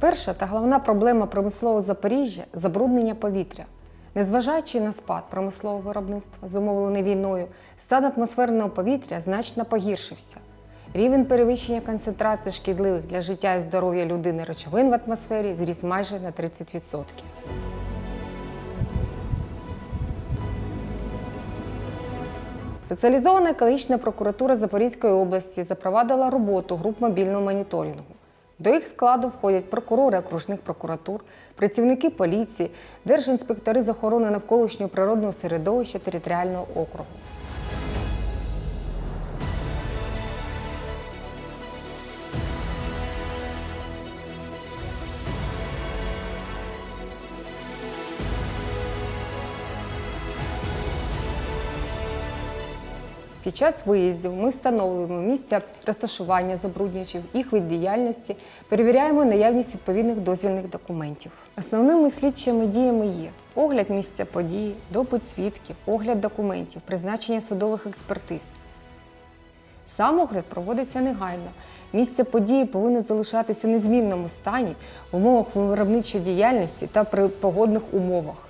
Перша та головна проблема промислового Запоріжжя забруднення повітря. Незважаючи на спад промислового виробництва, зумовлений війною, стан атмосферного повітря значно погіршився. Рівень перевищення концентрації шкідливих для життя і здоров'я людини речовин в атмосфері зріс майже на 30%. Спеціалізована екологічна прокуратура Запорізької області запровадила роботу груп мобільного моніторингу. До їх складу входять прокурори окружних прокуратур, працівники поліції, держінспектори з охорони навколишнього природного середовища територіального округу. Під час виїздів ми встановлюємо місця розташування забруднювачів, їх вид діяльності, перевіряємо наявність відповідних дозвільних документів. Основними слідчими діями є огляд місця події, допит свідків, огляд документів, призначення судових експертиз. Сам огляд проводиться негайно. Місце події повинно залишатись у незмінному стані в умовах виробничої діяльності та при погодних умовах.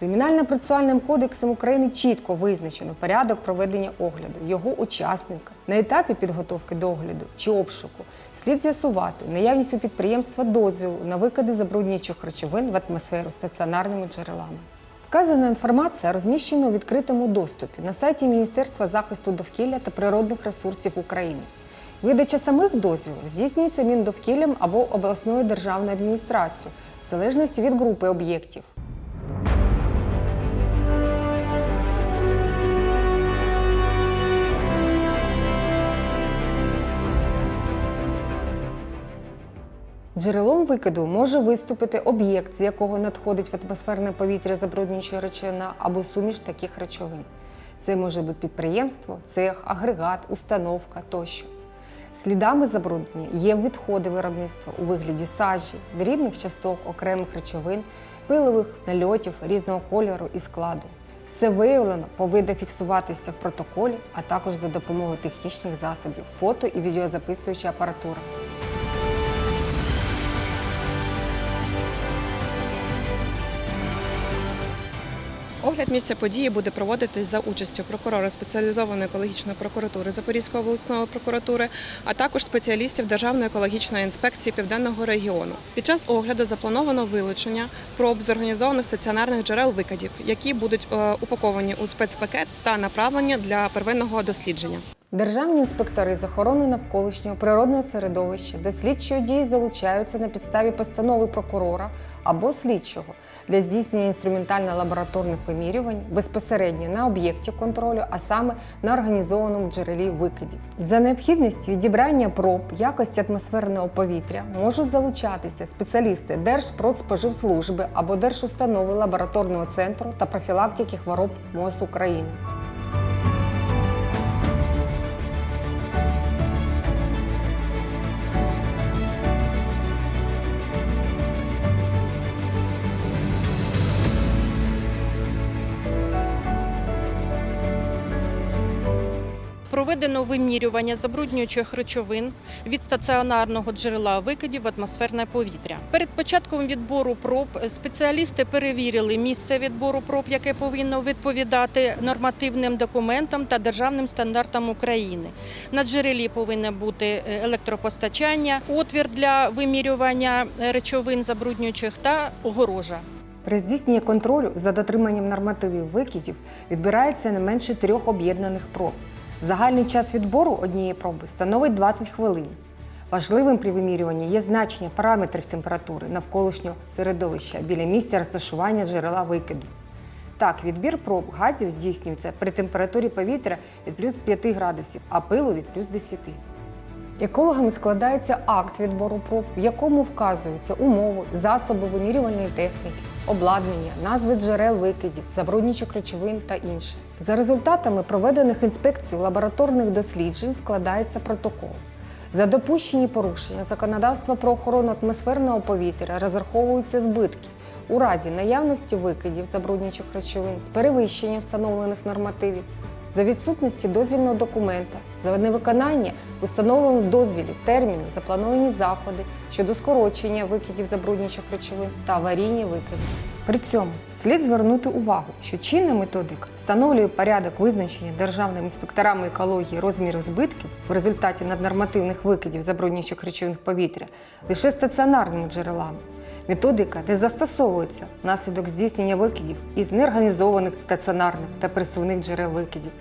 Кримінально-процесуальним кодексом України чітко визначено порядок проведення огляду, його учасника. На етапі підготовки до огляду чи обшуку слід з'ясувати наявність у підприємства дозволу на викиди забруднюючих речовин в атмосферу стаціонарними джерелами. Вказана інформація розміщена у відкритому доступі на сайті Міністерства захисту довкілля та природних ресурсів України. Видача самих дозволів здійснюється Міндовкіллям або обласною державною адміністрацією, в залежності від групи об'єктів. Джерелом викиду може виступити об'єкт, з якого надходить в атмосферне повітря забруднююча речовина або суміш таких речовин. Це може бути підприємство, цех, агрегат, установка тощо. Слідами забруднення є відходи виробництва у вигляді сажі, дрібних часток окремих речовин, пилових нальотів різного кольору і складу. Все виявлено повинно фіксуватися в протоколі, а також за допомогою технічних засобів, фото і відеозаписуюча апаратура. Огляд місця події буде проводитись за участю прокурора спеціалізованої екологічної прокуратури Запорізької обласної прокуратури, а також спеціалістів Державної екологічної інспекції Південного регіону. Під час огляду заплановано вилучення проб з організованих стаціонарних джерел викидів, які будуть е, упаковані у спецпакет та направлені для первинного дослідження. Державні інспектори з охорони навколишнього природного середовища до слідчої дії залучаються на підставі постанови прокурора або слідчого для здійснення інструментально-лабораторних вимірювань безпосередньо на об'єкті контролю, а саме на організованому джерелі викидів. За необхідності відібрання проб якості атмосферного повітря можуть залучатися спеціалісти Держпродспоживслужби або Держустанови лабораторного центру та профілактики хвороб МОЗ України. Проведено вимірювання забруднюючих речовин від стаціонарного джерела викидів в атмосферне повітря. Перед початком відбору проб спеціалісти перевірили місце відбору проб, яке повинно відповідати нормативним документам та державним стандартам України. На джерелі повинне бути електропостачання, отвір для вимірювання речовин забруднюючих та огорожа. При здійсненні контролю за дотриманням нормативів викидів відбирається не менше трьох об'єднаних проб. Загальний час відбору однієї проби становить 20 хвилин. Важливим при вимірюванні є значення параметрів температури навколишнього середовища біля місця розташування джерела викиду. Так, відбір проб газів здійснюється при температурі повітря від плюс 5 градусів, а пилу від плюс 10. Екологами складається акт відбору проб, в якому вказуються умови, засоби вимірювальної техніки, обладнання, назви джерел викидів, забруднюючих речовин та інше. За результатами проведених інспекцій лабораторних досліджень складається протокол. За допущені порушення законодавства про охорону атмосферного повітря розраховуються збитки у разі наявності викидів забруднюючих речовин з перевищенням встановлених нормативів. За відсутності дозвільного документа, за невиконання установлених в дозвілі термінів, заплановані заходи щодо скорочення викидів забруднюючих речовин та аварійні викиди. При цьому слід звернути увагу, що чинна методика встановлює порядок визначення державними інспекторами екології розмірів збитків в результаті наднормативних викидів забруднюючих речовин в повітря лише стаціонарними джерелами. Методика не застосовується внаслідок здійснення викидів із неорганізованих стаціонарних та пересувних джерел викидів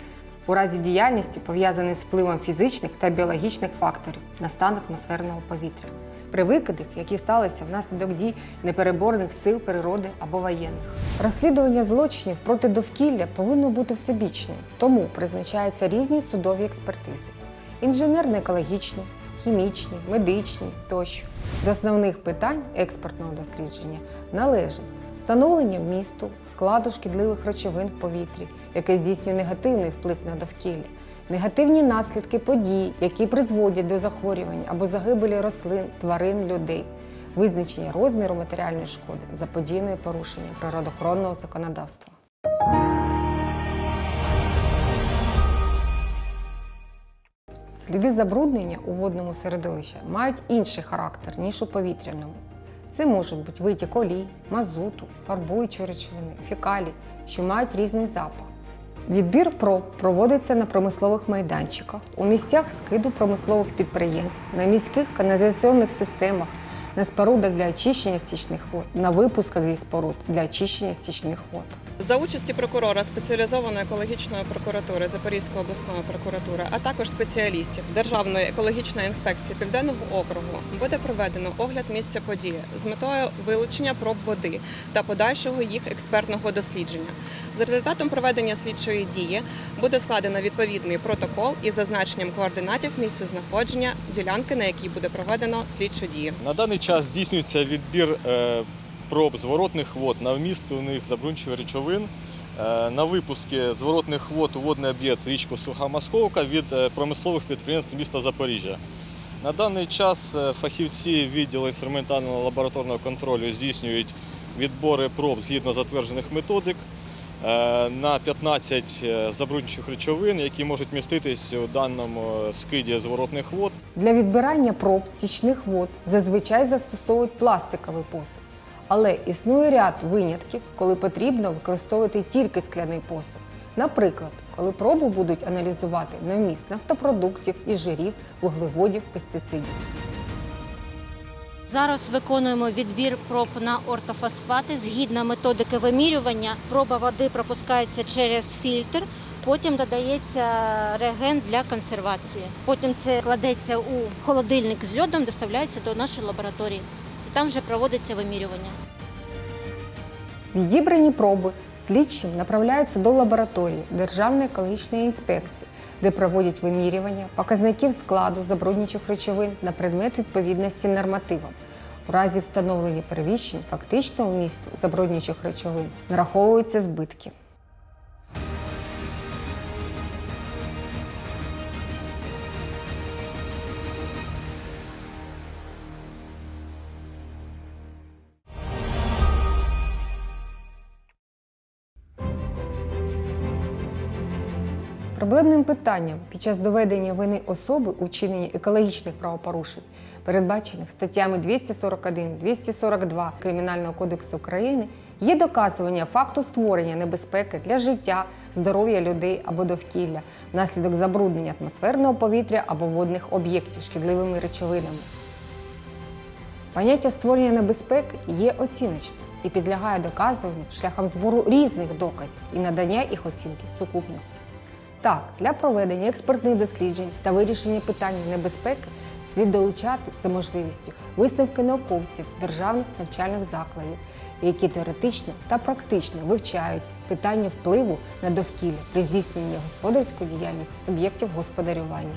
у разі діяльності, пов'язаної з впливом фізичних та біологічних факторів на стан атмосферного повітря, при викидах, які сталися внаслідок дій непереборних сил природи або воєнних. Розслідування злочинів проти довкілля повинно бути всебічним, тому призначаються різні судові експертизи: інженерно-екологічні, хімічні, медичні тощо. До основних питань експертного дослідження належить встановлення вмісту, складу шкідливих речовин в повітрі, яке здійснює негативний вплив на довкілля, негативні наслідки подій, які призводять до захворювань або загибелі рослин, тварин, людей, визначення розміру матеріальної шкоди заподіяної порушення природоохоронного законодавства. Сліди забруднення у водному середовищі мають інший характер, ніж у повітряному. Це можуть бути витік олій, мазуту, фарбуючі речовини, фекалій, що мають різний запах. Відбір проб проводиться на промислових майданчиках, у місцях скиду промислових підприємств, на міських каналізаційних системах, на спорудах для очищення стічних вод, на випусках зі споруд для очищення стічних вод. За участі прокурора спеціалізованої екологічної прокуратури Запорізької обласної прокуратури, а також спеціалістів Державної екологічної інспекції Південного округу буде проведено огляд місця події з метою вилучення проб води та подальшого їх експертного дослідження. За результатом проведення слідчої дії буде складено відповідний протокол із зазначенням координатів місця знаходження ділянки, на якій буде проведено слідчу дію. На даний час здійснюється відбір е, проб зворотних вод на вміст у них забруднюючих речовин. е, На випуски зворотних вод у водний об'єкт річку Суха Московка від е, промислових підприємств міста Запоріжжя. На даний час е, фахівці відділу інструментального лабораторного контролю здійснюють відбори проб згідно затверджених методик на 15 е, забруднюючих речовин, які можуть міститись у даному скиді зворотних вод. Для відбирання проб стічних вод зазвичай застосовують пластиковий посуд. Але існує ряд винятків, коли потрібно використовувати тільки скляний посуд. Наприклад, коли пробу будуть аналізувати на вміст нафтопродуктів і жирів, вуглеводів, пестицидів. Зараз виконуємо відбір проб на ортофосфати. Згідно методики вимірювання, проба води пропускається через фільтр, потім додається реагент для консервації. Потім це кладеться у холодильник з льодом, доставляється до нашої лабораторії. Там вже проводиться вимірювання. Відібрані проби слідчим направляються до лабораторії Державної екологічної інспекції, де проводять вимірювання показників складу забруднюючих речовин на предмет відповідності нормативам. У разі встановлення перевищень фактичного вмісту забруднюючих речовин нараховуються збитки. Проблемним питанням під час доведення вини особи у екологічних правопорушень, передбачених статтями 241-242 Кримінального кодексу України, є доказування факту створення небезпеки для життя, здоров'я людей або довкілля внаслідок забруднення атмосферного повітря або водних об'єктів шкідливими речовинами. Поняття створення небезпеки є оціночним і підлягає доказуванню шляхом збору різних доказів і надання їх оцінки сукупності. Так, для проведення експертних досліджень та вирішення питання небезпеки слід долучати за можливістю висновки науковців державних навчальних закладів, які теоретично та практично вивчають питання впливу на довкілля при здійсненні господарської діяльності суб'єктів господарювання.